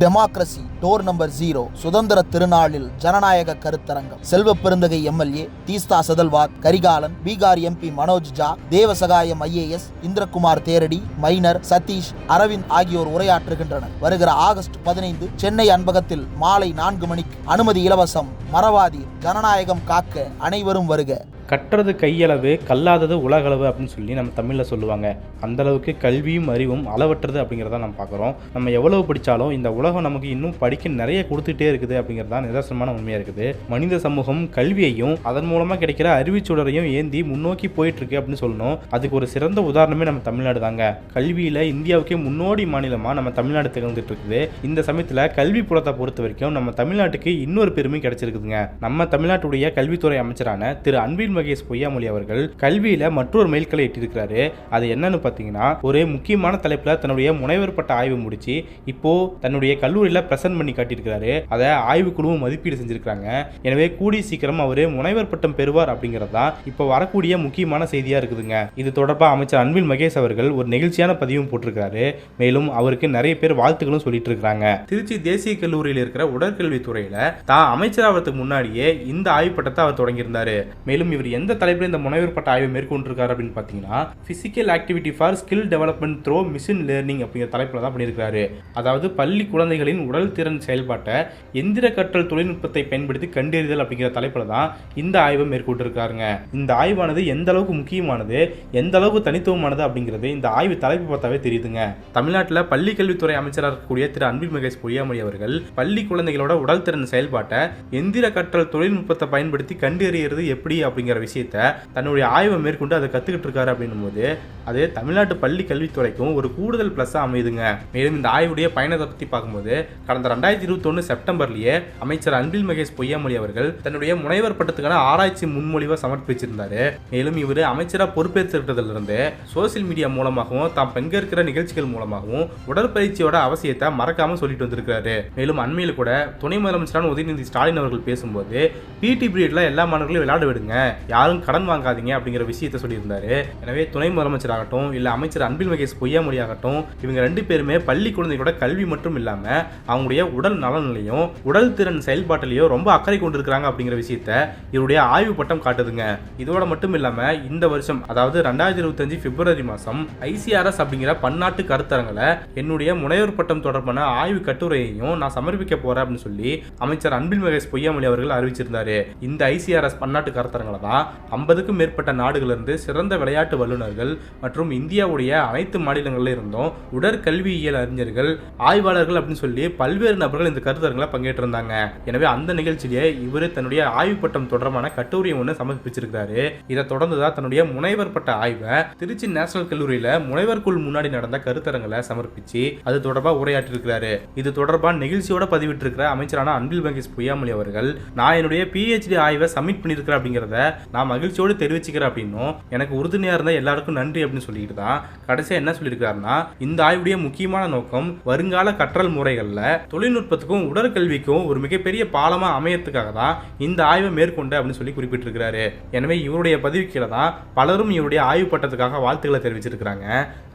Democracy door number zero சுதந்திர திருநாளில் ஜனநாயக கருத்தரங்கம். Selva Perunthagai MLA Teesta Setalvad Karikalan Bihar MP Manoj Jha Devasahayam IAS Indrakumar Theradi minor Sathish Aravind ஆகியோர் உரையாற்றுகின்றனர். வருகிற ஆகஸ்ட் பதினைந்து சென்னை அன்பகத்தில் மாலை நான்கு மணிக்கு அனுமதி இலவசம் மரவாதி ஜனநாயகம் காக்க அனைவரும் வருக. கற்றது கையளவு கல்லாதது உலகளவு அப்படின்னு சொல்லி நம்ம தமிழில் சொல்லுவாங்க. அந்த அளவுக்கு கல்வியும் அறிவும் அளவற்றது அப்படிங்கிறத நம்ம பார்க்குறோம். நம்ம எவ்வளவு படித்தாலும் இந்த உலகம் நமக்கு இன்னும் படிக்க நிறைய கொடுத்துட்டே இருக்குது அப்படிங்கிறது தான் நிதர்சனமான உண்மையாக இருக்குது. மனித சமூகம் கல்வியையும் அதன் மூலமாக கிடைக்கிற அறிவுச்சுடரையும் ஏந்தி முன்னோக்கி போயிட்டு இருக்கு அப்படின்னு சொல்லணும். அதுக்கு ஒரு சிறந்த உதாரணமே நம்ம தமிழ்நாடு தாங்க. கல்வியில் இந்தியாவுக்கே முன்னோடி மாநிலமாக நம்ம தமிழ்நாடு திகழ்ந்துட்டு இருக்குது இந்த சமயத்தில் கல்வி புலத்தை பொறுத்த வரைக்கும் நம்ம தமிழ்நாட்டுக்கு இன்னொரு பெருமை கிடைச்சிருக்குதுங்க. நம்ம தமிழ்நாட்டுடைய கல்வித்துறை அமைச்சரான திரு அன்பில் மகேஷ் பொய்யாமொழி அவர்கள் கல்வியில மற்றொரு மைல்கலை எட்டியிருக்கிறாரு. அது என்னன்னு பார்த்தீங்கன்னா ஒரு முக்கியமான தலைப்புல தன்னுடைய முனைவர் பட்ட ஆய்வு முடிச்சு இப்போ தன்னுடைய கல்லூரியில பிரசன்ட் பண்ணி காட்டியிருக்கிறாரு. அதை ஆய்வுக்குழுவும் மதிப்பீடு செஞ்சிருக்காங்க எனவே கூடி சீக்கிரம் அவர் முனைவர் பட்டம் பெறுவார் அப்படிங்கிறது தான் இப்போ வரக்கூடிய முக்கியமான செய்தியா இருக்குதுங்க. இது தொடர்பாக அமைச்சர் அன்பில் மகேஷ் அவர்கள் ஒரு நெகிழ்ச்சியான பதிவும் போட்டிருக்காரு மேலும் அவருக்கு நிறைய பேர் வாழ்த்துக்களும் சொல்லிட்டு இருக்கிறாங்க. திருச்சி தேசிய கல்லூரியில் இருக்கிற உடற்கல்வித்துறையில தான் அமைச்சராகிறதுக்கு முன்னாடியே இந்த ஆய்வு பட்டத்தை அவர் தொடங்கியிருந்தாரு. மேலும் இவர் எந்த தலைப்பில் இந்த முனைவர் பட்ட ஆய்வை மேற்கொண்டிருக்காரு அப்படின்னு பார்த்தீங்கன்னா physical activity for skill development through machine learning அப்படிங்கிற தலைப்பில் தான் பண்ணியிருக்காரு அதாவது பள்ளி குழந்தைகளின் உடல் திறன் செயல்பாட்டை எந்திர கற்றல் தொழில்நுட்பத்தை பயன்படுத்தி கண்டறிதல் அப்படிங்கிற தலைப்பில் தான் இந்த ஆய்வை மேற்கொண்டிருக்காருங்க. இந்த ஆய்வானது எந்த அளவுக்கு முக்கியமானது எந்த அளவுக்கு தனித்துவமானது அப்படிங்கிறது இந்த ஆய்வு தலைப்பு பார்த்தாவே தெரியுதுங்க. தமிழ்நாட்டில் பள்ளி கல்வித்துறை அமைச்சராக இருக்கக்கூடிய திரு அன்பில் மகேஷ் பொய்யாமொழி அவர்கள் பள்ளி குழந்தைகளோட உடல் திறன் செயல்பாட்டை எந்திர கற்றல் தொழில்நுட்பத்தை பயன்படுத்தி கண்டறியறது எப்படி அப்படிங்கிற விஷயத்த தன்னுடைய ஆய்வை மேற்கொண்டு அதை கற்றுக்கிட்டு இருக்காரு அப்படின்னும் போது அது தமிழ்நாட்டு பள்ளி கல்வித்துறைக்கும் ஒரு கூடுதல் ப்ளஸ்ஸாக அமையுதுங்க. மேலும் இந்த ஆய்வுடைய பயணத்தை பற்றி பார்க்கும்போது கடந்த ரெண்டாயிரத்தி இருபத்தொன்று செப்டம்பர்லேயே அமைச்சர் அன்பில் மகேஷ் பொய்யாமொழி அவர்கள் தன்னுடைய முனைவர் பட்டத்துக்கான ஆராய்ச்சி முன்மொழிவை சமர்ப்பிச்சிருந்தார். மேலும் இவர் அமைச்சராக பொறுப்பேற்றிருந்ததிலிருந்து சோசியல் மீடியா மூலமாகவும் தாம் பங்கேற்கிற நிகழ்ச்சிகள் மூலமாகவும் உடற்பயிற்சியோட அவசியத்தை மறக்காம சொல்லிட்டு வந்திருக்கிறாரு. மேலும் அண்மையில் கூட துணை முதலமைச்சரான உதயநிதி ஸ்டாலின் அவர்கள் பேசும்போது பிடி பீரியட்ல எல்லா மாணவர்களையும் விளையாட விடுங்க. யாரும் கடன் வாங்காதீங்க அப்படிங்கிற விஷயத்தை சொல்லியிருந்தாரு. எனவே துணை முதலமைச்சராகட்டும் இல்லை அமைச்சர் அன்பில் மகேஷ் பொய்யாமொழி ஆகட்டும் இவங்க ரெண்டு பேருமே பள்ளி குழந்தைகளோட கல்வி மட்டும் இல்லாம அவங்களுடைய உடல் நலனிலையும் உடல் திறன் செயல்பாட்டிலையும் ரொம்ப அக்கறை கொண்டிருக்கிறாங்க அப்படிங்கிற விஷயத்த இவருடைய ஆய்வு பட்டம் காட்டுதுங்க. இதோட மட்டும் இல்லாம இந்த வருஷம் அதாவது ரெண்டாயிரத்தி இருபத்தஞ்சு பிப்ரவரி மாசம் ஐசிஆர்எஸ் அப்படிங்கிற பன்னாட்டு கருத்தரங்களை என்னுடைய முனைவர் பட்டம் தொடர்பான ஆய்வு கட்டுரையையும் நான் சமர்ப்பிக்க போறேன் அப்படின்னு சொல்லி அமைச்சர் அன்பில் மகேஷ் பொய்யாமொழி அவர்கள் அறிவிச்சிருந்தாரு. இந்த ஐசிஆர்எஸ் பன்னாட்டு கருத்தரங்களை தான் ஐம்பதுக்கும் மேற்பட்ட நாடுகளிலிருந்து சிறந்த விளையாட்டு வல்லுநர்கள் மற்றும் இந்தியாவுடைய அனைத்து மாநிலங்களில் இருந்தும் உடற்கல்வியியல் அறிஞர்கள் ஆய்வாளர்கள் அப்படின்னு சொல்லி பல்வேறு நபர்கள் இந்த கருத்தரங்களை பங்கேற்றிருந்தாங்க. எனவே அந்த நிகழ்ச்சியிலே இவர் தன்னுடைய ஆய்வு பட்டம் தொடர்பான கட்டுரையை ஒன்று சமர்ப்பிச்சிருக்காரு இதை தொடர்ந்து தான் தன்னுடைய முனைவர் பட்ட ஆய்வை திருச்சி நேஷனல் கல்லூரியில முனைவர் குழு முன்னாடி நடந்த கருத்தரங்களை சமர்ப்பிச்சு அது தொடர்பாக உரையாற்றிருக்கிறாரு இது தொடர்பாக நிகழ்ச்சியோட பதிவிட்டிருக்கிற அமைச்சரான அன்பில் மகேஷ் பொய்யாமொழி அவர்கள் நான் என்னுடைய பிஹெச்டி ஆய்வை சப்மிட் பண்ணியிருக்கிறேன் அப்படிங்கிறத நான் மகிழ்ச்சியோடு தெரிவிச்சுக்கிறேன் அப்படின்னும் எனக்கு உறுதுணையாக இருந்தால் எல்லாருக்கும் நன்றி அப்படின்னு சொல்லிட்டு தான் கடைசியாக என்ன சொல்லியிருக்காருன்னா இந்த ஆய்வுடைய முக்கியமான நோக்கம் வருங்கால கற்றல் முறைகளில் தொழில்நுட்பத்துக்கும் உடற்கல்விக்கும் ஒரு மிகப்பெரிய பாலமாக அமையறதுக்காக தான் இந்த ஆய்வை மேற்கொண்டு அப்படின்னு சொல்லி குறிப்பிட்டிருக்கிறாரு. எனவே இவருடைய பதிவு கீழே தான் பலரும் இவருடைய ஆய்வு பட்டத்துக்காக வாழ்த்துக்களை தெரிவிச்சிருக்கிறாங்க.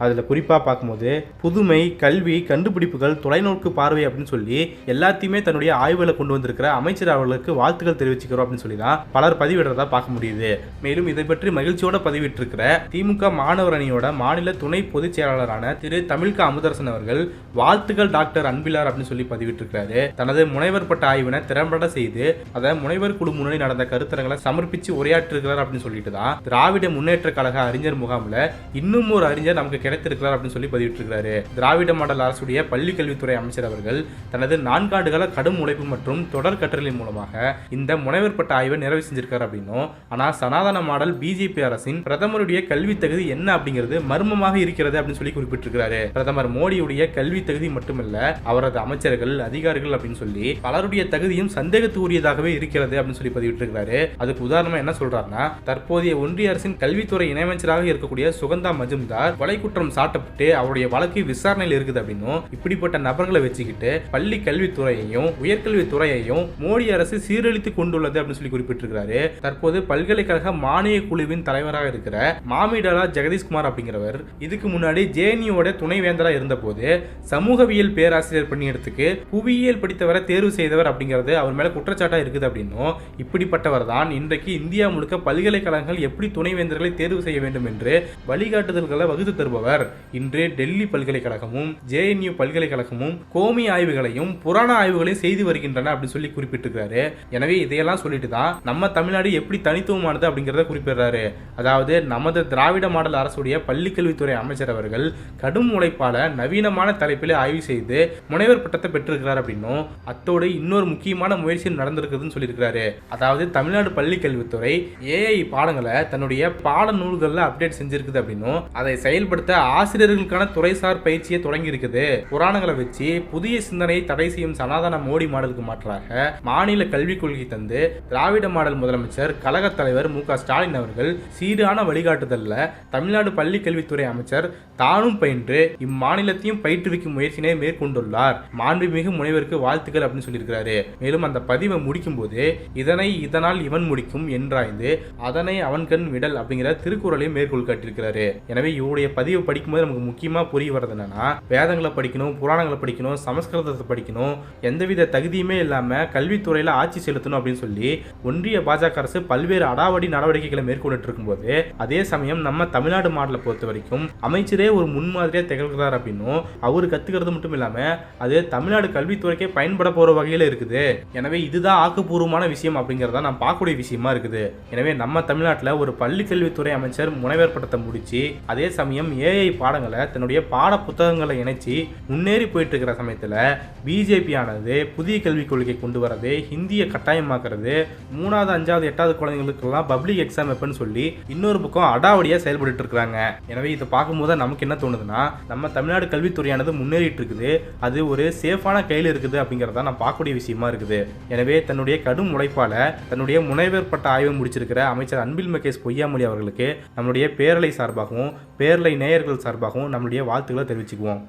அதில் குறிப்பாக பார்க்கும்போது புதுமை கல்வி கண்டுபிடிப்புகள் தொலைநோக்கு பார்வை அப்படின்னு சொல்லி எல்லாத்தையுமே தன்னுடைய ஆய்வுகளை கொண்டு வந்திருக்கிற அமைச்சர் அவர்களுக்கு வாழ்த்துக்கள் தெரிவிச்சுக்கிறோம் அப்படின்னு சொல்லி தான் பலர் பதிவிடுறதா பார்க்க முடியும் முடியுது மேலும் இதை பற்றி மகிழ்ச்சியோட பதிவிட்டிருக்கிற திமுக மாணவர் அணியோட மாநில துணை பொதுச் செயலாளரான திரு தமிழ்க அமுதரசன் அவர்கள் வாழ்த்துக்கள் டாக்டர் அன்பிலார் அப்படின்னு சொல்லி பதிவிட்டிருக்கிறாரு. தனது முனைவர் பட்ட ஆய்வினை திறம்பட செய்து அதை முனைவர் குழு முன்னணி நடந்த கருத்தரங்களை சமர்ப்பிச்சு உரையாற்றிருக்கிறார் அப்படின்னு சொல்லிட்டு தான் திராவிட முன்னேற்ற கழக அறிஞர் முகாமில் இன்னும் ஒரு அறிஞர் நமக்கு கிடைத்திருக்கிறார் அப்படின்னு சொல்லி பதிவிட்டிருக்கிறாரு. திராவிட மாடல் அரசுடைய பள்ளி கல்வித்துறை அமைச்சர் அவர்கள் தனது நான்காண்டுகால கடும் உழைப்பு மற்றும் தொடர் கற்றலின் மூலமாக இந்த முனைவர் பட்ட ஆய்வை நிறைவு செஞ்சிருக்கார் அப்படின்னும் ஆனால் சனாதன மாடல் பிஜேபி அரசின் பிரதமருடைய கல்வி தகுதி என்ன அப்படிங்கிறது மர்மமாக இருக்கிறது அப்படின்னு சொல்லி குறிப்பிட்டிருக்கிறாரு. பிரதமர் மோடியுடைய கல்வி தகுதி மட்டுமல்ல அவரது அமைச்சர்கள் அதிகாரிகள் அப்படின்னு சொல்லி பலருடைய தகுதியும் சந்தேகத்துக்குரியதாகவே இருக்கிறது அப்படின்னு சொல்லி பதிவிட்டிருக்கிறாரு. அதுக்கு உதாரணமா என்ன சொல்றாருன்னா தற்போதைய ஒன்றிய அரசின் கல்வித்துறை இணையமைச்சராக இருக்கக்கூடிய சுகந்தா மஜும்தார் கொலை குற்றம் சாட்டப்பட்டு அவருடைய வழக்கு விசாரணையில் இருக்குது அப்படின்னும் இப்படிப்பட்ட நபர்களை வச்சுக்கிட்டு பள்ளி கல்வித்துறையையும் உயர்கல்வித்துறையையும் மோடி அரசு சீரழித்து கொண்டுள்ளது அப்படின்னு சொல்லி குறிப்பிட்டிருக்கிறாரு. தற்போது பள்ளி பல்கலைக்கழக மானிய குழுவின் தலைவராக இருக்கிற மாமிடலா ஜெகதீஷ்குமார் அப்படிங்கிறவர் இதுக்கு முன்னாடி ஜேஎன்யூவோட துணைவேந்தராக இருந்தபோது சமூகவியல் பேராசிரியர் பணியிடத்துக்கு புவியியல் படித்தவரை தேர்வு செய்தவர் அப்படிங்கிறது அவர் மேல குற்றச்சாட்டா இருக்குது அப்படின்னும் இப்படிப்பட்டவர் தான் இன்றைக்கு இந்தியா முழுக்க பல்கலைக்கழகங்கள் எப்படி துணைவேந்தர்களை தேர்வு செய்ய வேண்டும் என்று வழிகாட்டுதல்களை வகுத்து தருபவர். இன்று டெல்லி பல்கலைக்கழகமும் ஜேஎன்யூ பல்கலைக்கழகமும் கோமி ஆய்வுகளையும் புராண ஆய்வுகளையும் செய்து வருகின்றன அப்படின்னு சொல்லி குறிப்பிட்டிருக்காரு எனவே இதையெல்லாம் சொல்லிட்டு தான் நம்ம தமிழ்நாடு எப்படி தனித்துவமானது அப்படிங்கிறத குறிப்பிடுறாரு. அதாவது நமது திராவிட மாடல் அரசுடைய பள்ளிக்கல்வித்துறை அமைச்சர் அவர்கள் கடும் உழைப்பால நவீனமான தலைப்பில் ஆய்வு செய்து முனைவர் பட்டத்தை பெற்றிருக்கிறார் அப்படின்னும் அத்தோடு இன்னொரு முக்கியமான முயற்சி நடந்திருக்குதுன்னு சொல்லியிருக்கிறாரு. அதாவது தமிழ்நாடு பள்ளிக்கல்வித்துறை ஏஐ பாடங்களை தன்னுடைய பாட நூல்களில் அப்டேட் செஞ்சிருக்குது அப்படின்னும் அதை செயல்படுத்த ஆசிரியர்களுக்கான துறைசார் பயிற்சியை தொடங்கி இருக்குது புராணங்களை வச்சு புதிய சிந்தனையை தடை செய்யும் சனாதன மோடி மாடலுக்கு மாற்றாக மாநில கல்விக் கொள்கை தந்து திராவிட மாடல் முதலமைச்சர் கழக தலைவர் மு க ஸ்டாலின் அவர்கள் சீரான வழிகாட்டுதல்ல தமிழ்நாடு பள்ளி கல்வித்துறை அமைச்சர் தானும் பயின்று இம்மாநிலத்தையும் பயிற்றுவிக்கும் முயற்சியினை மேற்கொண்டுள்ளார். மாண்புமிகு முனைவருக்கு வாழ்த்துக்கள் அப்படின்னு சொல்லியிருக்கிறாரு. மேலும் அந்த பதிவை முடிக்கும் போது இதனை இதனால் இவன் முடிக்கும் என்றாய்ந்து அதனை அவன் கண் விடல் அப்படிங்கிற திருக்குறளையும் மேற்கோள் காட்டியிருக்கிறாரு. எனவே இவருடைய பதிவு படிக்கும்போது நமக்கு முக்கியமாக புரிய வர்றது என்னன்னா வேதங்களை படிக்கணும் புராணங்களை படிக்கணும் சமஸ்கிருதத்தை படிக்கணும் எந்தவித தகுதியுமே இல்லாமல் கல்வித்துறையில் ஆட்சி செலுத்தணும் அப்படின்னு சொல்லி ஒன்றிய பாஜக அரசு பல்வேறு அடாவடி நடவடிக்கைகளை மேற்கொண்டுட்டு இருக்கும்போது அதே சமயம் நம்ம தமிழ்நாடு மாடலை பொறுத்த வரைக்கும் அமைச்சரே ஒரு முன்மாதிரியாக திகழ்கிறார் அப்படின்னும் அவர் கத்துக்கிறது மட்டும் இல்லாம அது தமிழ்நாடு கல்வித்துறைக்கே பயன்பட போகிற வகையில் இருக்குது. எனவே இதுதான் ஆக்கப்பூர்வமான விஷயம் அப்படிங்கிறத நான் பார்க்கக்கூடிய விஷயமா இருக்குது. எனவே நம்ம தமிழ்நாட்டில் ஒரு பள்ளி கல்வித்துறை அமைச்சர் முனைவர் பட்டத்தை முடிச்சு அதே சமயம் ஏஐ பாடங்களை தன்னுடைய பாட புத்தகங்களை இணைச்சி முன்னேறி போயிட்டு இருக்கிற சமயத்தில் பிஜேபி ஆனது புதிய கல்விக் கொள்கை கொண்டு வரது ஹிந்தியை கட்டாயமாக்குறது மூணாவது அஞ்சாவது எட்டாவது குழந்தைங்களுக்கெல்லாம் பப்ளிக் எக்ஸாம் வைப்பேன்னு சொல்லி இன்னொரு பக்கம் அடாவடியா செயல்பட்டு இருக்காங்க எனவே இதை பார்க்கும்போது நமக்கு என்ன தோணுதுன்னா நம்ம தமிழ்நாடு கல்வித்துறையானது முன்னேறிட்டு இருக்குது அது ஒரு சேஃபான கையில் இருக்குது அப்படிங்கிறத நான் பார்க்கக்கூடிய விஷயமா இருக்குது. எனவே தன்னுடைய கடும் உழைப்பால தன்னுடைய முனைவர் பட்ட ஆய்வு முடிச்சிருக்கிற அமைச்சர் அன்பில் மகேஷ் பொய்யாமொழி அவர்களுக்கு நம்மளுடைய பேரலை சார்பாகவும் பேரலை நேயர்கள் சார்பாகவும் நம்மளுடைய வாழ்த்துக்களை தெரிவிச்சுக்குவோம்.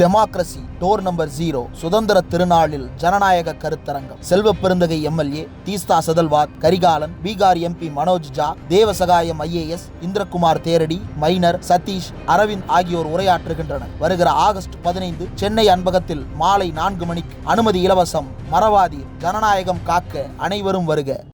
டெமோக்ரசி டோர் நம்பர் ஜீரோ சுதந்திர திருநாளில் ஜனநாயக கருத்தரங்கம். Selva Perunthagai MLA Teesta Setalvad Karikalan Bihar MP Manoj Jha Devasahayam IAS Indrakumar Theradi minor Sathish Aravind ஆகியோர் உரையாற்றுகின்றனர். வருகிற ஆகஸ்ட் பதினைந்து சென்னை அன்பகத்தில் மாலை நான்கு மணிக்கு அனுமதி இலவசம் மரவாதி ஜனநாயகம் காக்க அனைவரும் வருக.